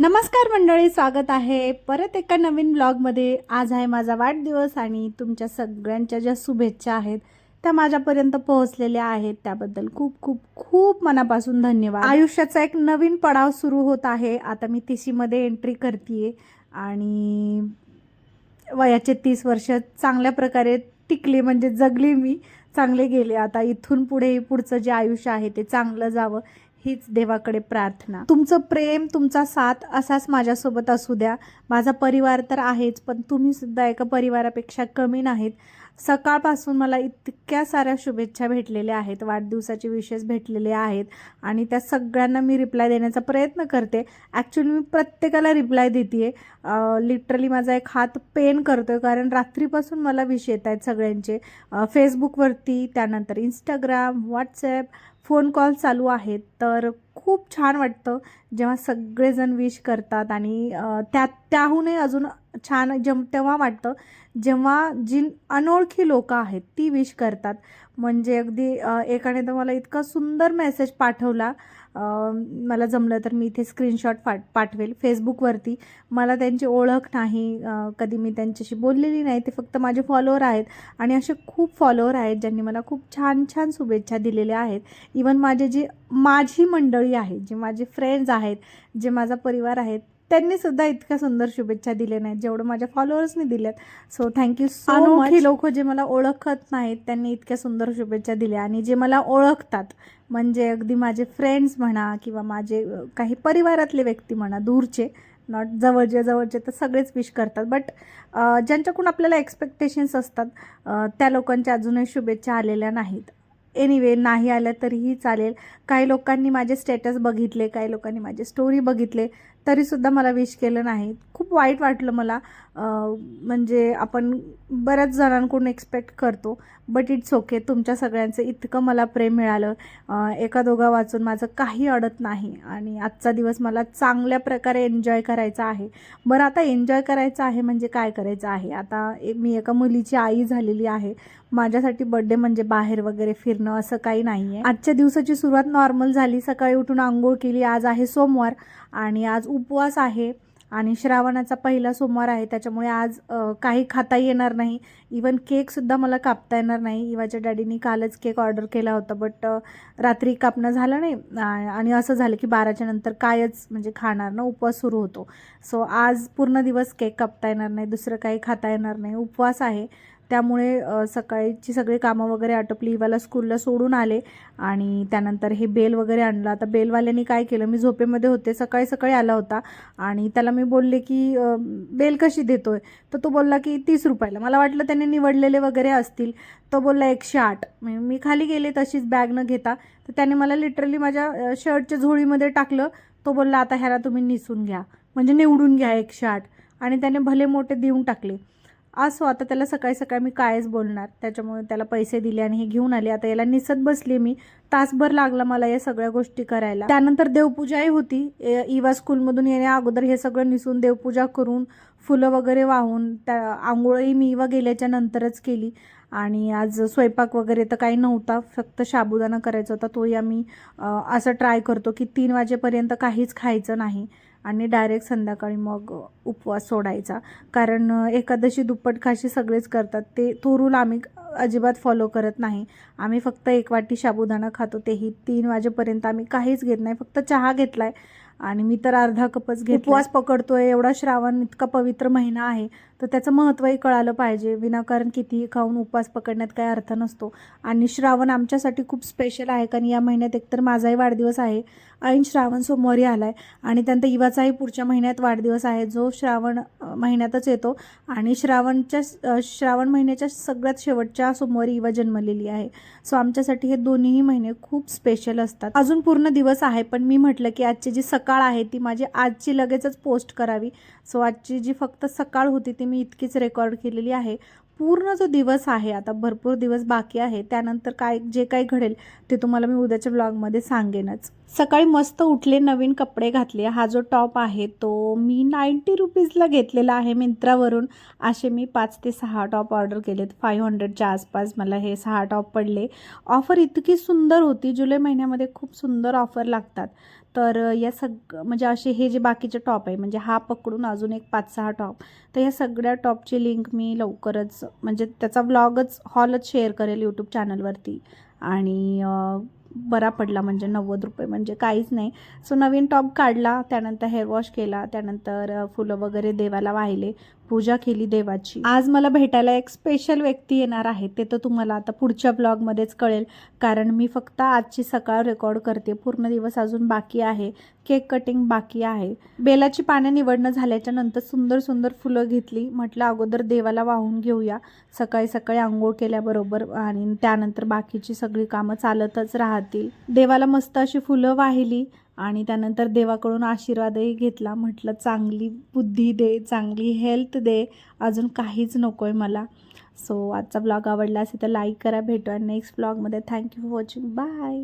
नमस्कार मंडळी स्वागत आहे परत एका नवीन ब्लॉगमध्ये आज आहे माझा वाढदिवस आणि तुमच्या सगळ्यांच्या ज्या शुभेच्छा आहेत त्या माझ्यापर्यंत पोहोचलेल्या आहेत. त्याबद्दल खूप खूप खूप मनापासून धन्यवाद. आयुष्याचा एक नवीन पडाव सुरू होत आहे. आता मी तिशीमध्ये एंट्री करते आणि वयाचे तीस वर्ष चांगल्या प्रकारे टिकले म्हणजे जगली मी. चांगले गेले. आता इथून पुढे पुढचं जे आयुष्य आहे ते चांगलं जावं. हीच देवाकडे प्रार्थना. तुमचं प्रेम तुमचा साथ असाच माझ्यासोबत असू द्या. माझा परिवार तर आहेच पण तुम्ही सुद्धा एका परिवारापेक्षा कमी नाहीत. सकाळपासून मला इतक्या साऱ्या शुभेच्छा भेटलेल्या आहेत वाढदिवसाचे विशेष भेटलेले आहेत आणि त्या सगळ्यांना मी रिप्लाय देण्याचा प्रयत्न करते. ॲक्च्युली मी प्रत्येकाला रिप्लाय देते लिटरली माझा एक हात पेन करतो आहे कारण रात्रीपासून मला विष येत आहेत सगळ्यांचे. फेसबुकवरती त्यानंतर इंस्टाग्राम व्हॉट्सॲप फोन कॉल चालू आहेत तर खूप छान वाटतं जेव्हा सगळेजण विश करतात आणि त्या त्याहूनही अजून छान जम तेव्हा वाटतं जेव्हा जी अनोळखी लोकं आहेत ती विश करतात. म्हणजे अगदी एकाने तर मला इतका सुंदर मेसेज पाठवला. मला जमलं तर मी इथे स्क्रीनशॉट पाठ पाठवेल. फेसबुकवरती मला त्यांची ओळख नाही. कधी मी त्यांच्याशी बोललेली नाही. ते फक्त माझे फॉलोअर आहेत. आणि असे खूप फॉलोअर आहेत ज्यांनी मला खूप छान छान शुभेच्छा दिलेल्या आहेत. इवन माझे जी माझी मंडळी आहेत जे माझे फ्रेंड्स आहेत जे माझा परिवार आहेत त्यांनी सुद्धा इतक्या सुंदर शुभेच्छा दिल्या नाहीत जेवढं माझ्या फॉलोअर्सनी दिल्यात. सो थँक्यू सो अनोळखी लोक जे मला ओळखत नाहीत त्यांनी इतक्या सुंदर शुभेच्छा दिल्या. आणि जे मला ओळखतात म्हणजे अगदी माझे फ्रेंड्स म्हणा किंवा माझे काही परिवारातले व्यक्ती म्हणा दूरचे नॉट जवळचे जवळचे तर सगळेच विश करतात. बट ज्यांच्याकडून आपल्याला एक्सपेक्टेशन्स असतात त्या लोकांच्या अजूनही शुभेच्छा आलेल्या नाहीत. एनिवे नाही आल्या तरीही चालेल. काही लोकांनी माझे स्टेटस बघितले काही लोकांनी माझे स्टोरी बघितले तरीसुद्धा मला विश केलं नाही. खूप वाईट वाटलं मला. म्हणजे आपण बऱ्याच जणांकडून एक्सपेक्ट करतो बट इट्स ओके तुमच्या सगळ्यांचं इतकं मला प्रेम मिळालं. एका दोघा वाचून माझं काही अडत नाही आणि आजचा दिवस मला चांगल्या प्रकारे एन्जॉय करायचा आहे. बरं आता एन्जॉय करायचं आहे म्हणजे काय करायचं आहे? आता मी एका मुलीची आई झालेली आहे. माझ्यासाठी बड्डे म्हणजे बाहेर वगैरे फिरणं असं काही नाही आहे आजच्या दिवसाची सुरुवात नॉर्मल झाली. सकाळी उठून आंघोळ केली. आज आहे सोमवार आणि आज उपवास आहे आणि श्रावणाचा पहिला सोमवार आहे त्याच्यामुळे आज काही खाता येणार नाही. इवन केकसुद्धा मला कापता येणार नाही. इवाच्या डॅडीनी कालच केक ऑर्डर केला होता बट रात्री कापणं झालं नाही. आणि असं झालं की बाराच्या नंतर कायच म्हणजे खाणार ना उपवास सुरू होतो. सो आज पूर्ण दिवस केक कापता येणार नाही दुसरं काही खाता येणार नाही. उपवास आहे त्यामुळे सकाळची सगळी कामं वगैरे आटोपली. इवाला स्कूलला सोडून आले आणि त्यानंतर हे बेल वगैरे आणलं. आता बेलवाल्यानी काय केलं? मी झोपेमध्ये होते. सकाळी सकाळी आला होता आणि त्याला मी बोलले की बेल कशी देतोय? तर तो बोलला की तीस रुपयाला. मला वाटलं त्याने निवडलेले वगैरे असतील. तो बोलला एकशे आठ. मी मी खाली गेले तशीच बॅग न घेता. तर त्याने मला लिटरली माझ्या शर्टच्या झोळीमध्ये टाकलं. तो बोलला आता ह्याला तुम्ही निसून घ्या. म्हणजे निवडून घ्या एकशे आठ. आणि त्याने भले मोठे देऊन टाकले. असो आता त्याला सकाळी सकाळी मी कायच बोलणार. त्याच्यामुळे त्याला पैसे दिले आणि हे घेऊन आले. आता याला निसत बसली मी. तासभर लागला मला या सगळ्या गोष्टी करायला. त्यानंतर देवपूजाही होती. इवा स्कूलमधून येण्या अगोदर हे सगळं निसून देवपूजा करून फुलं वगैरे वाहून त्या आंघोळही मी इवा गेल्याच्या नंतरच केली. आणि आज स्वयंपाक वगैरे तर काही नव्हता. फक्त साबुदाणा करायचा होता. तोही आम्ही असं ट्राय करतो की तीन वाजेपर्यंत काहीच खायचं नाही. आणि डायरेक्ट संध्याकाळी मग उपवास सोडायचा. कारण एकादशी दुप्पट खाशी सगळेच करतात. ते तो रूल आम्ही अजिबात फॉलो करत नाही. आम्ही फक्त एक वाटी साबुदाणा खातो. तेही तीन वाजेपर्यंत आम्ही काहीच घेत नाही. फक्त चहा घेतला आहे आणि मी तर अर्धा कपच घेत उपवास पकडतोय एवढा श्रावण इतका पवित्र महिना आहे तर त्याचं महत्त्वही कळालं पाहिजे. विनाकारण कितीही खाऊन उपवास पकडण्यात काही अर्थ नसतो. आणि श्रावण आमच्यासाठी खूप स्पेशल आहे कारण या महिन्यात एकतर माझाही वाढदिवस आहे ऐन श्रावण सोमवारी आला आहे आणि त्यानंतर इवाचाही पुढच्या महिन्यात वाढदिवस आहे. जो श्रावण महिन्यातच येतो. आणि श्रावणच्या श्रावण महिन्याच्या सगळ्यात शेवटच्या सोमवारी इवा जन्मलेली आहे. सो आमच्यासाठी हे दोन्हीही महिने खूप स्पेशल असतात. अजून पूर्ण दिवस आहे पण मी म्हटलं की आजची जी सकाळ आहे ती माझी आजची लगेचच पोस्ट करावी. सो आजची जी फक्त सकाळ होती ती मी इतकीच रेकॉर्ड केलेली आहे. पूर्ण जो दिवस आहे आता भरपूर दिवस बाकी आहे त्यानंतर काय जे काही घडेल ते तुम्हाला मी उद्याच्या ब्लॉगमध्ये सांगेनच. सकाळी मस्त उठले नवीन कपडे घातले. हा जो टॉप आहे तो मी नाईंटी रुपीजला घेतलेला आहे मिंत्रावरून. असे मी पाच ते सहा टॉप ऑर्डर केलेत. फाईव्ह हंड्रेडच्या आसपास मला हे सहा टॉप पडले. ऑफर इतकी सुंदर होती. जुलै महिन्यामध्ये खूप सुंदर ऑफर लागतात. तर या सग म्हणजे असे हे जे बाकीचे टॉप आहे म्हणजे हा पकडून अजून एक पाच सहा टॉप तर या सगळ्या टॉपची लिंक मी लवकरच म्हणजे त्याचा व्लॉगच हॉलच शेअर करेल यूट्यूब चॅनलवरती आणि बरा पडला म्हणजे नव्वद रुपये म्हणजे काहीच नाही. सो नवीन टॉप काढला त्यानंतर हेअर वॉश केला त्यानंतर फुलं वगैरे देवाला वाहिले. पूजा केली देवाची. आज मला भेटायला एक स्पेशल व्यक्ती येणार आहे. ते तर तुम्हाला आता पुढच्या ब्लॉगमध्येच कळेल. कारण मी फक्त आजची सकाळ रेकॉर्ड करते. पूर्ण दिवस अजून बाकी आहे. केक कटिंग बाकी आहे. बेलाची पानं निवडणं झाल्याच्यानंतर सुंदर सुंदर फुलं घेतली. म्हटलं अगोदर देवाला वाहून घेऊया. सकाळी सकाळी आंघोळ केल्याबरोबर आणि त्यानंतर बाकीची सगळी कामं चालतच राहतील. देवाला मस्त अशी फुलं वाहिली. आणि त्यानंतर देवाकडून आशीर्वादही घेतला. म्हटलं चांगली बुद्धी दे चांगली हेल्थ दे. अजून काहीच नको आहे मला. सो आजचा ब्लॉग आवडला असेल तर लाईक करा आणि नेक्स्ट ब्लॉगमध्ये थँक्यू फॉर वॉचिंग बाय